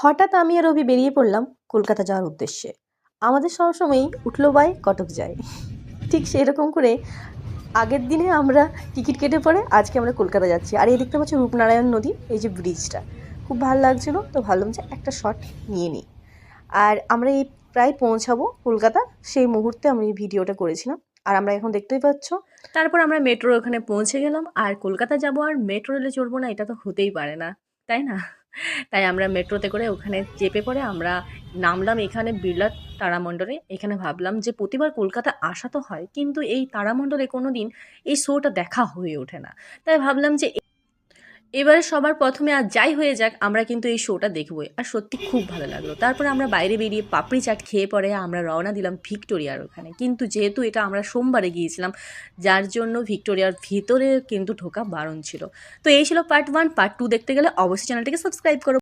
হঠাৎ আমি আর রবি বেরিয়ে পড়লাম কলকাতা যাওয়ার উদ্দেশ্যে। আমাদের সবসময়ই উঠল বাই কটক যায় ঠিক সেরকম করে আগের দিনে আমরা টিকিট কেটে পরে আজকে আমরা কলকাতা যাচ্ছি। আর এই দেখতে পাচ্ছি রূপনারায়ণ নদী, এই যে ব্রিজটা। খুব ভালো লাগছিল, তো ভাবলাম যে একটা শট নিয়ে নিই। আর আমরা এই প্রায় পৌঁছাবো কলকাতা, সেই মুহূর্তে আমি ভিডিওটা করেছিলাম। আর আমরা এখন দেখতেই পাচ্ছ তারপর আমরা মেট্রোর ওখানে পৌঁছে গেলাম। আর কলকাতা যাব আর মেট্রো রেলে চড়বো না, এটা তো হতেই পারে না। তাই না? তাই আমরা মেট্রোতে করে ওখানে চেপে পড়ে আমরা নামলাম এখানে বিড়লা তারামণ্ডলে। এখানে ভাবলাম যে প্রতিবার কলকাতা আসা তো হয়, কিন্তু এই তারামণ্ডলে কোনো দিন এই শোটা দেখা হয়ে ওঠে না। তাই ভাবলাম যে এবারে সবার প্রথমে আর যাই হয়ে যাক, আমরা কিন্তু এই শোটা দেখবই। আর সত্যি খুব ভালো লাগল। তারপরে আমরা বাইরে বেরিয়ে পাপড়ি চাট খেয়ে পরে আমরা রওনা দিলাম ভিক্টোরিয়ার ওখানে। কিন্তু যেহেতু এটা আমরা সোমবারে গিয়েছিলাম, যার জন্য ভিক্টোরিয়ার ভিতরে কিন্তু ঢোকা বারণ ছিল। তো এই ছিল পার্ট ওয়ান পার্ট টু দেখতে গেলে অবশ্যই চ্যানেলটিকে সাবস্ক্রাইব করো।